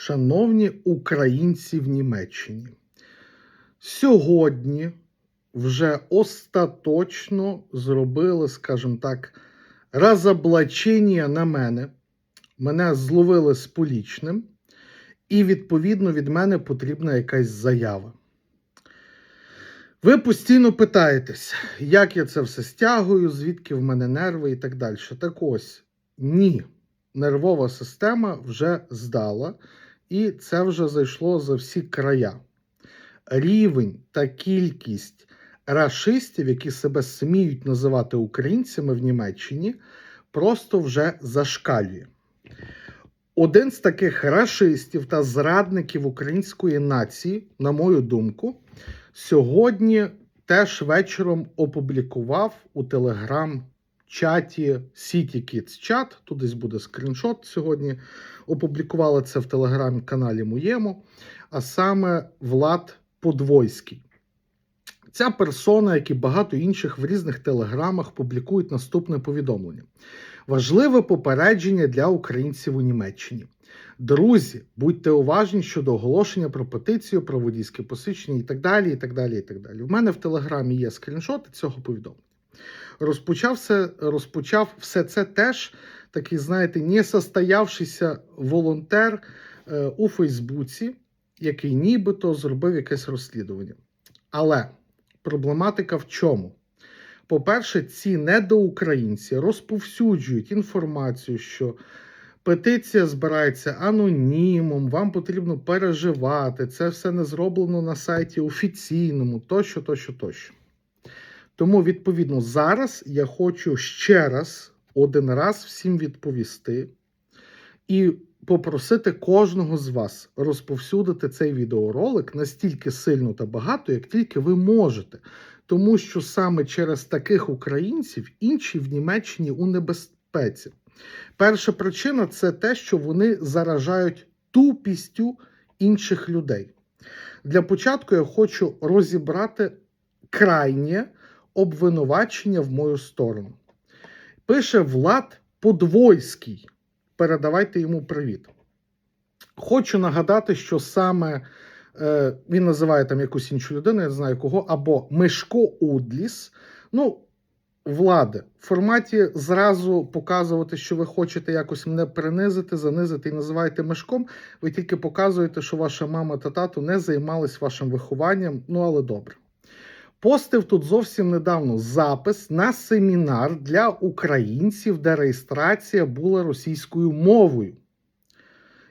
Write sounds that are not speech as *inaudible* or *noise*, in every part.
Шановні українці в Німеччині, сьогодні вже остаточно зробили, скажімо так, розоблачення на мене. Мене зловили з полічним, і, відповідно, від мене потрібна якась заява. Ви постійно питаєтесь, як я це все стягую, звідки в мене нерви і так далі. Так ось, ні, нервова система вже здала, і це вже зайшло за всі края. Рівень та кількість рашистів, які себе сміють називати українцями в Німеччині, просто вже зашкалює. Один з таких рашистів та зрадників української нації, на мою думку, сьогодні теж вечором опублікував у телеграм-чаті City Kids Chat. Тут десь буде скріншот сьогодні. Опублікували це в телеграм-каналі моєму, а саме Влад Подвойський. Ця персона, як і багато інших в різних телеграмах, публікують наступне повідомлення. Важливе попередження для українців у Німеччині. Друзі, будьте уважні щодо оголошення про петицію, про водійське посвідчення і так далі. і так далі, і так далі. У мене в телеграмі є скріншоти цього повідомлення. Розпочав все, розпочав все це теж такий, знаєте, несостоявшийся волонтер е, у Фейсбуці, який нібито зробив якесь розслідування. Але проблематика в чому? По-перше, ці недоукраїнці розповсюджують інформацію, що петиція збирається анонімом, вам потрібно переживати, це все не зроблено на сайті офіційному, тощо, тощо, тощо. Тому, відповідно, зараз я хочу ще раз, один раз всім відповісти і попросити кожного з вас розповсюдити цей відеоролик настільки сильно та багато, як тільки ви можете. Тому що саме через таких українців інші в Німеччині у небезпеці. Перша причина це те, що вони заражають тупістю інших людей. Для початку я хочу розібрати крайнє обвинувачення в мою сторону. Пише Влад Подвойський. Передавайте йому привіт. Хочу нагадати, що саме е, він називає там якусь іншу людину, я не знаю кого, або Мишко Удліс. Ну, влади, в форматі зразу показувати, що ви хочете якось мене принизити, занизити і називаєте мешком. Ви тільки показуєте, що ваша мама та тато не займались вашим вихованням. Ну, але добре. Постив тут зовсім недавно запис на семінар для українців, де реєстрація була російською мовою.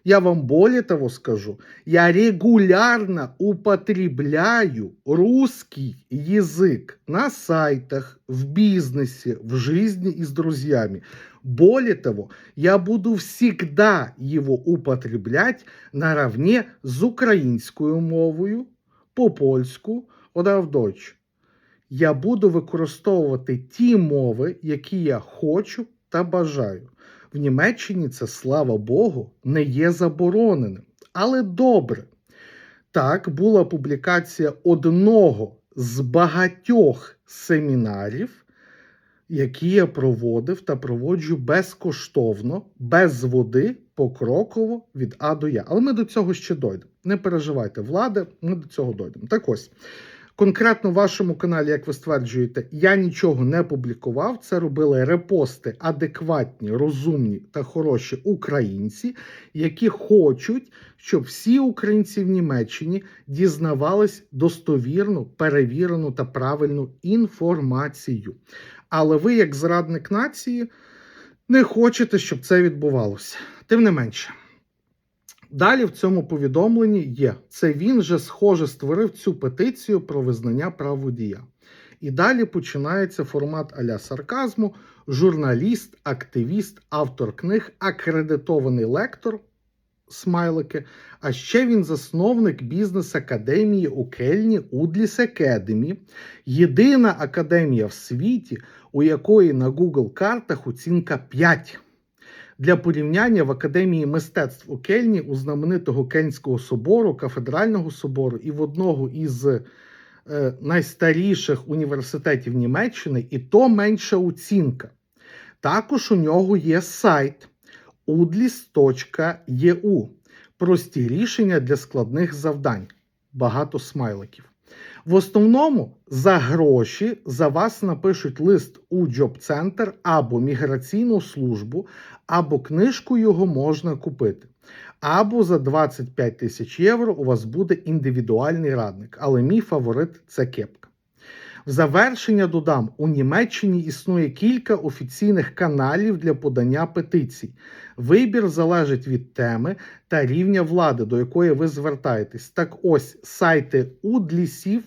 Я вам более того скажу, я регулярно употребляю русский язык на сайтах, в бизнесе, в жизни и с друзьями. Более того, я буду всегда его употреблять наравне з українською мовою, в Deutsch. Я буду використовувати ті мови, які я хочу та бажаю. В Німеччині це, слава Богу, не є забороненим. Але добре. Так, була публікація одного з багатьох семінарів, які я проводив та проводжу безкоштовно, без води, покроково від А до Я. Але ми до цього ще дойдемо. Не переживайте, влади, ми до цього дойдемо. Так ось. Конкретно в вашому каналі, як ви стверджуєте, я нічого не публікував. Це робили репости адекватні, розумні та хороші українці, які хочуть, щоб всі українці в Німеччині дізнавались достовірну, перевірену та правильну інформацію. Але ви, як зрадник нації, не хочете, щоб це відбувалося. Тим не менше. Далі в цьому повідомленні є: це він же схоже створив цю петицію про визнання прав водія. І далі починається формат аля сарказму: журналіст, активіст, автор книг, акредитований лектор. Смайлики, а ще він засновник бізнес-академії у Кельні Удліс Академі, єдина академія в світі, у якої на Google картах оцінка 5. Для порівняння в Академії мистецтв у Кельні у знаменитого Кельнського собору, кафедрального собору і в одного із е, найстаріших університетів Німеччини, і то менша оцінка. Також у нього є сайт udlis.eu. прості рішення для складних завдань. Багато смайликів. В основному за гроші за вас напишуть лист у Джоб-центр або міграційну службу, або книжку його можна купити. Або за 25 тисяч євро у вас буде індивідуальний радник. Але мій фаворит це кепка. В завершення додам: у Німеччині існує кілька офіційних каналів для подання петицій. Вибір залежить від теми та рівня влади, до якої ви звертаєтесь. Так ось сайти удлісів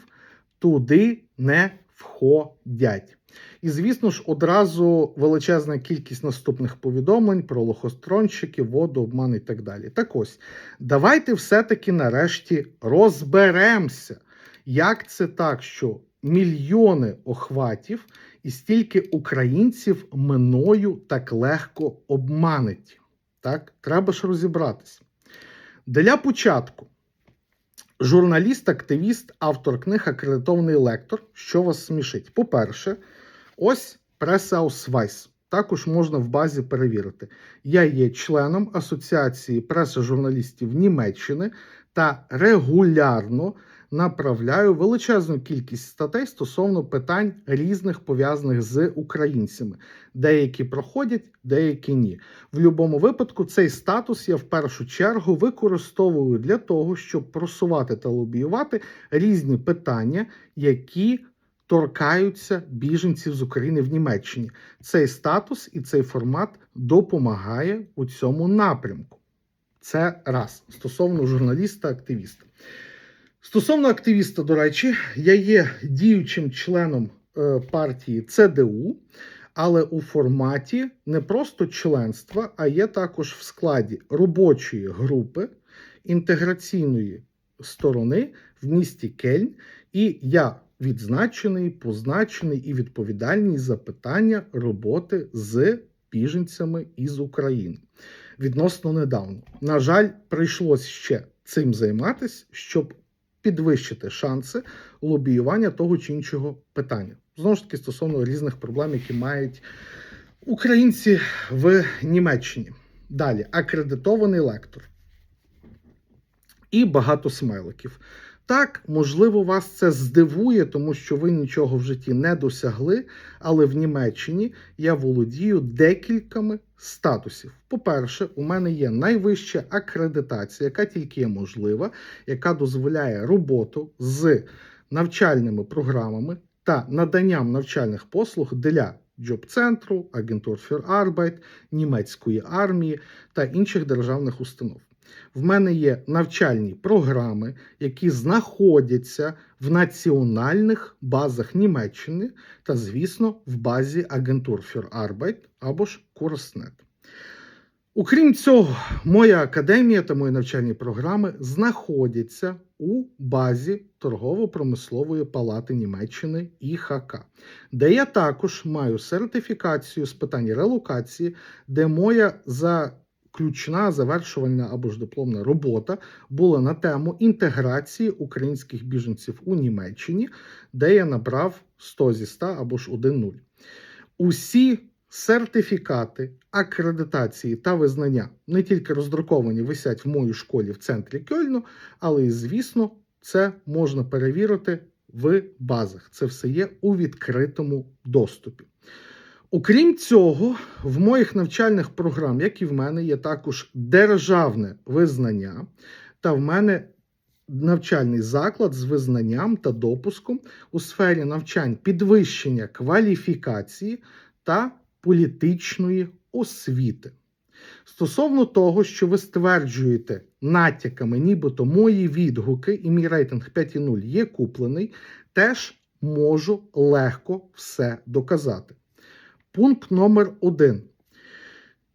туди не входять. І, звісно ж, одразу величезна кількість наступних повідомлень про лохостронщики, воду, обман і так далі. Так ось, давайте все-таки нарешті розберемося, як це так, що мільйони охватів і стільки українців мною так легко обманеті. Так, треба ж розібратися. Для початку. Журналіст, активіст, автор книг, акредитований лектор. Що вас смішить? По-перше, ось преса-аусвайс. Також можна в базі перевірити. Я є членом Асоціації преси журналістів Німеччини та регулярно направляю величезну кількість статей стосовно питань різних пов'язаних з українцями. Деякі проходять, деякі ні. В будь-якому випадку цей статус я в першу чергу використовую для того, щоб просувати та лобіювати різні питання, які торкаються біженців з України в Німеччині. Цей статус і цей формат допомагає у цьому напрямку. Це раз стосовно журналіста-активіста. Стосовно активіста, до речі, я є діючим членом е, партії ЦДУ, але у форматі не просто членства, а є також в складі робочої групи інтеграційної сторони в місті Кельн. І я відзначений, позначений і відповідальний за питання роботи з біженцями із України відносно недавно. На жаль, прийшлось ще цим займатися, щоб підвищити шанси лобіювання того чи іншого питання. Знову ж таки, стосовно різних проблем, які мають українці в Німеччині. Далі акредитований лектор і багато смайликів. Так, можливо, вас це здивує, тому що ви нічого в житті не досягли, але в Німеччині я володію декількома статусів. По-перше, у мене є найвища акредитація, яка тільки є можлива, яка дозволяє роботу з навчальними програмами та наданням навчальних послуг для Джоб-центру, Агентур Arbeit, німецької армії та інших державних установ. В мене є навчальні програми, які знаходяться в національних базах Німеччини та, звісно, в базі Агентур Arbeit або ж Курснет. Окрім цього, моя академія та мої навчальні програми знаходяться у базі торгово-промислової палати Німеччини ІХК, де я також маю сертифікацію з питань релокації, де моя заключна завершувальна або ж дипломна робота була на тему інтеграції українських біженців у Німеччині, де я набрав 100 зі 100 або ж 1-0. Усі Сертифікати, акредитації та визнання не тільки роздруковані висять в моїй школі в центрі Кьольну, але і, звісно, це можна перевірити в базах. Це все є у відкритому доступі. Окрім цього, в моїх навчальних програм, як і в мене, є також державне визнання, та в мене навчальний заклад з визнанням та допуском у сфері навчань підвищення кваліфікації та політичної освіти. Стосовно того, що ви стверджуєте натяками, нібито мої відгуки, і мій рейтинг 5,0 є куплений, теж можу легко все доказати. Пункт номер 1.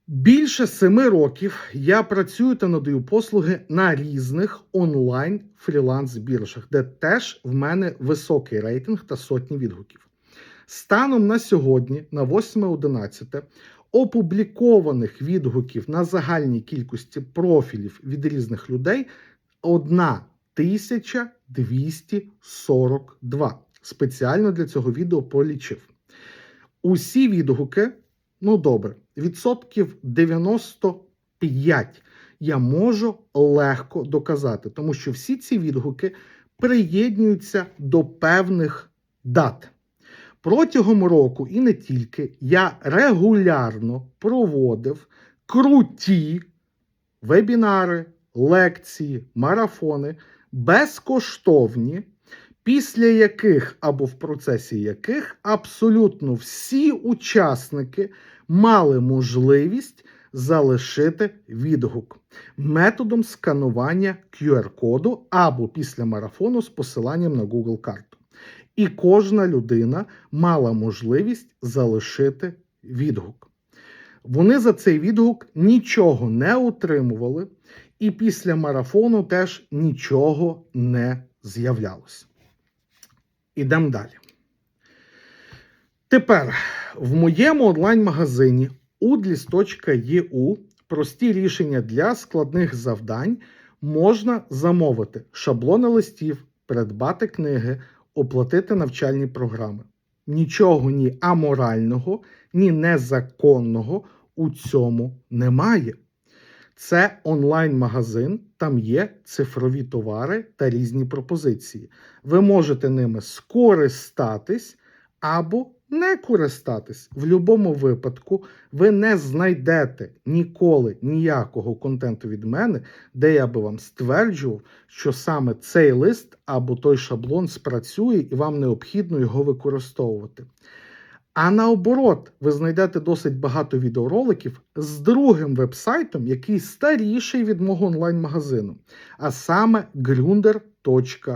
Більше семи років я працюю та надаю послуги на різних онлайн фріланс-біржах, де теж в мене високий рейтинг та сотні відгуків. Станом на сьогодні, на 8.11, опублікованих відгуків на загальній кількості профілів від різних людей 1242. Спеціально для цього відео полічив. Усі відгуки, ну добре, відсотків 95 я можу легко доказати, тому що всі ці відгуки приєднуються до певних дат. Протягом року і не тільки я регулярно проводив круті вебінари, лекції, марафони безкоштовні, після яких або в процесі яких абсолютно всі учасники мали можливість залишити відгук методом сканування QR-коду або після марафону з посиланням на Google карту. І кожна людина мала можливість залишити відгук. Вони за цей відгук нічого не отримували, і після марафону теж нічого не з'являлося. Ідемо далі. Тепер в моєму онлайн-магазині udlis.eu прості рішення для складних завдань можна замовити шаблони листів, придбати книги, оплатити навчальні програми. Нічого ні аморального, ні незаконного у цьому немає. Це онлайн-магазин, там є цифрові товари та різні пропозиції. Ви можете ними скористатись або не користатись. В будь-якому випадку ви не знайдете ніколи ніякого контенту від мене, де я би вам стверджував, що саме цей лист або той шаблон спрацює і вам необхідно його використовувати. А наоборот, ви знайдете досить багато відеороликів з другим вебсайтом, який старіший від мого онлайн-магазину, а саме grunder.schule,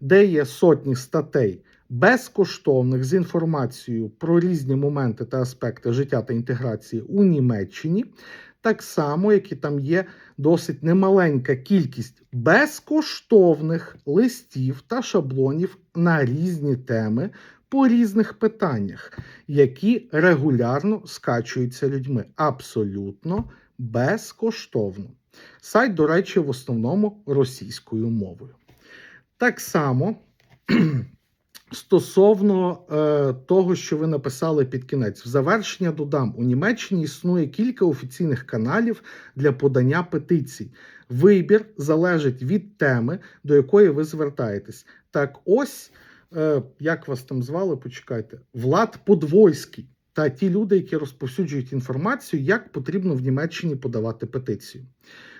де є сотні статей безкоштовних з інформацією про різні моменти та аспекти життя та інтеграції у Німеччині, так само, як і там є досить немаленька кількість безкоштовних листів та шаблонів на різні теми по різних питаннях, які регулярно скачуються людьми. Абсолютно безкоштовно. Сайт, до речі, в основному російською мовою. Так само. *clears throat* Стосовно е, того, що ви написали під кінець, в завершення додам: у Німеччині існує кілька офіційних каналів для подання петицій. Вибір залежить від теми, до якої ви звертаєтесь. Так, ось е, як вас там звали, почекайте, Влад Подвойський та ті люди, які розповсюджують інформацію, як потрібно в Німеччині подавати петицію.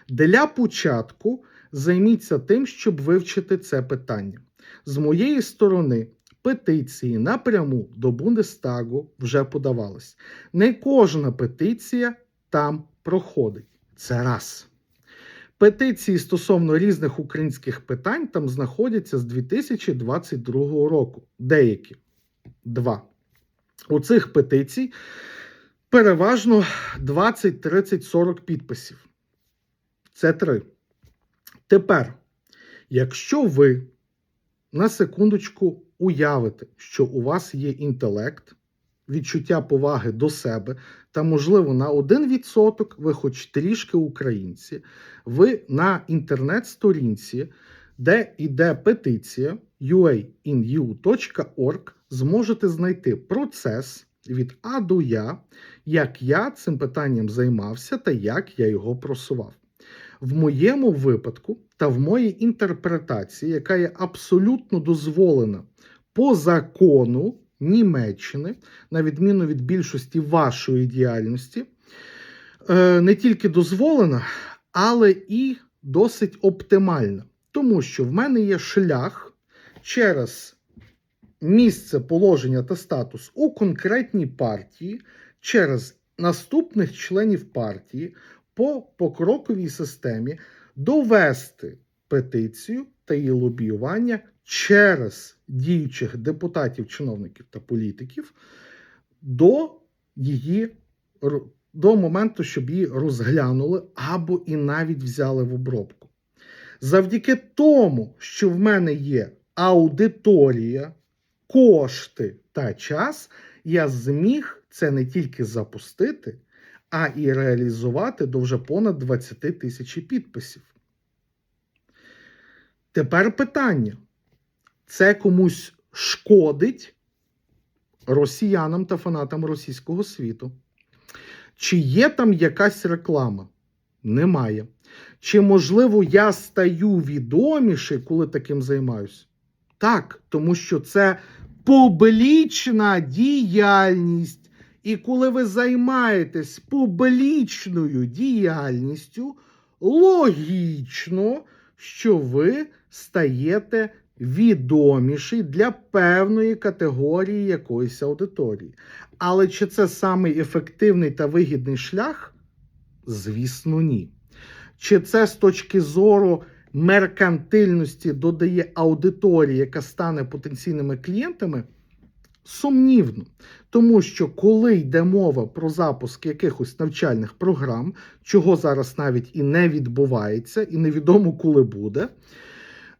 Для початку займіться тим, щоб вивчити це питання. З моєї сторони, петиції напряму до Бундестагу вже подавались. Не кожна петиція там проходить. Це раз. Петиції стосовно різних українських питань там знаходяться з 2022 року. Деякі. Два. У цих петицій переважно 20, 30, 40 підписів. Це три. Тепер, якщо ви на секундочку уявите, що у вас є інтелект, відчуття поваги до себе, та, можливо, на 1% ви хоч трішки українці, ви на інтернет-сторінці, де йде петиція uainu.org, зможете знайти процес від А до Я, як я цим питанням займався та як я його просував. В моєму випадку та в моїй інтерпретації, яка є абсолютно дозволена по закону Німеччини, на відміну від більшості вашої діяльності, е, не тільки дозволена, але і досить оптимальна. Тому що в мене є шлях через місце положення та статус у конкретній партії, через наступних членів партії по покроковій системі довести петицію та її лобіювання через діючих депутатів, чиновників та політиків до її до моменту, щоб її розглянули або і навіть взяли в обробку. Завдяки тому, що в мене є аудиторія, кошти та час, я зміг це не тільки запустити, а і реалізувати до вже понад 20 тисяч підписів. Тепер питання: це комусь шкодить росіянам та фанатам російського світу? Чи є там якась реклама? Немає. Чи можливо я стаю відоміший, коли таким займаюсь? Так, тому що це публічна діяльність. І коли ви займаєтесь публічною діяльністю, логічно, що ви стаєте відоміший для певної категорії якоїсь аудиторії. Але чи це самий ефективний та вигідний шлях? Звісно, ні. Чи це з точки зору меркантильності додає аудиторії, яка стане потенційними клієнтами? Сумнівно, тому що коли йде мова про запуск якихось навчальних програм, чого зараз навіть і не відбувається, і невідомо коли буде,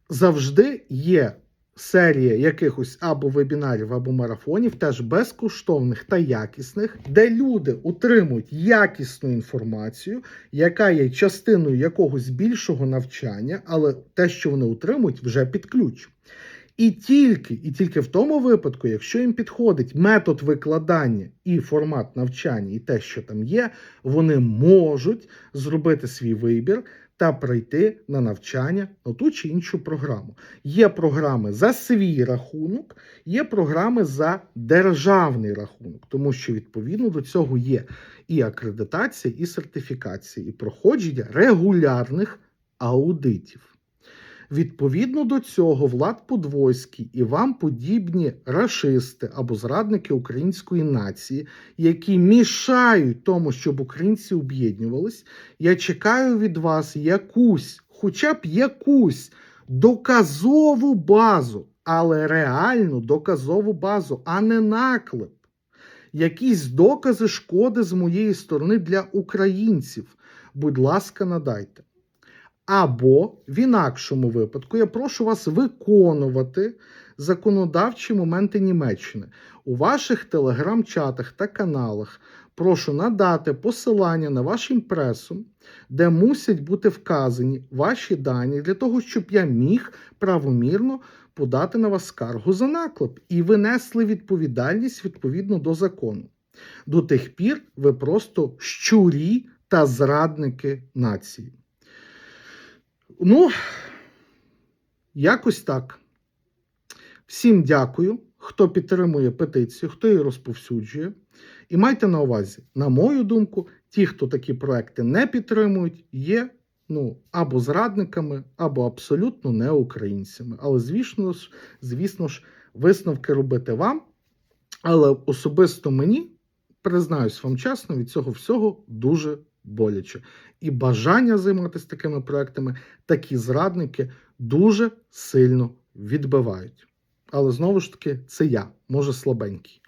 завжди є серія якихось або вебінарів, або марафонів, теж безкоштовних та якісних, де люди отримують якісну інформацію, яка є частиною якогось більшого навчання, але те, що вони отримують, вже під ключ. І тільки, і тільки в тому випадку, якщо їм підходить метод викладання і формат навчання, і те, що там є, вони можуть зробити свій вибір та прийти на навчання на ту чи іншу програму. Є програми за свій рахунок, є програми за державний рахунок, тому що відповідно до цього є і акредитація, і сертифікація, і проходження регулярних аудитів. Відповідно до цього, Влад Подвойський і вам подібні рашисти або зрадники української нації, які мішають тому, щоб українці об'єднувались, я чекаю від вас якусь, хоча б якусь доказову базу, але реальну доказову базу, а не наклеп. Якісь докази шкоди з моєї сторони для українців. Будь ласка, надайте. Або в інакшому випадку я прошу вас виконувати законодавчі моменти Німеччини. У ваших телеграм-чатах та каналах прошу надати посилання на ваш імпресум, де мусять бути вказані ваші дані для того, щоб я міг правомірно подати на вас скаргу за наклеп і ви несли відповідальність відповідно до закону. До тих пір ви просто щурі та зрадники нації. Ну, якось так. Всім дякую, хто підтримує петицію, хто її розповсюджує. І майте на увазі, на мою думку, ті, хто такі проекти не підтримують, є ну, або зрадниками, або абсолютно не українцями. Але, звісно ж, звісно ж, висновки робити вам. Але особисто мені, признаюсь вам чесно, від цього всього дуже боляче. І бажання займатися такими проектами такі зрадники дуже сильно відбивають. Але знову ж таки, це я, може слабенький.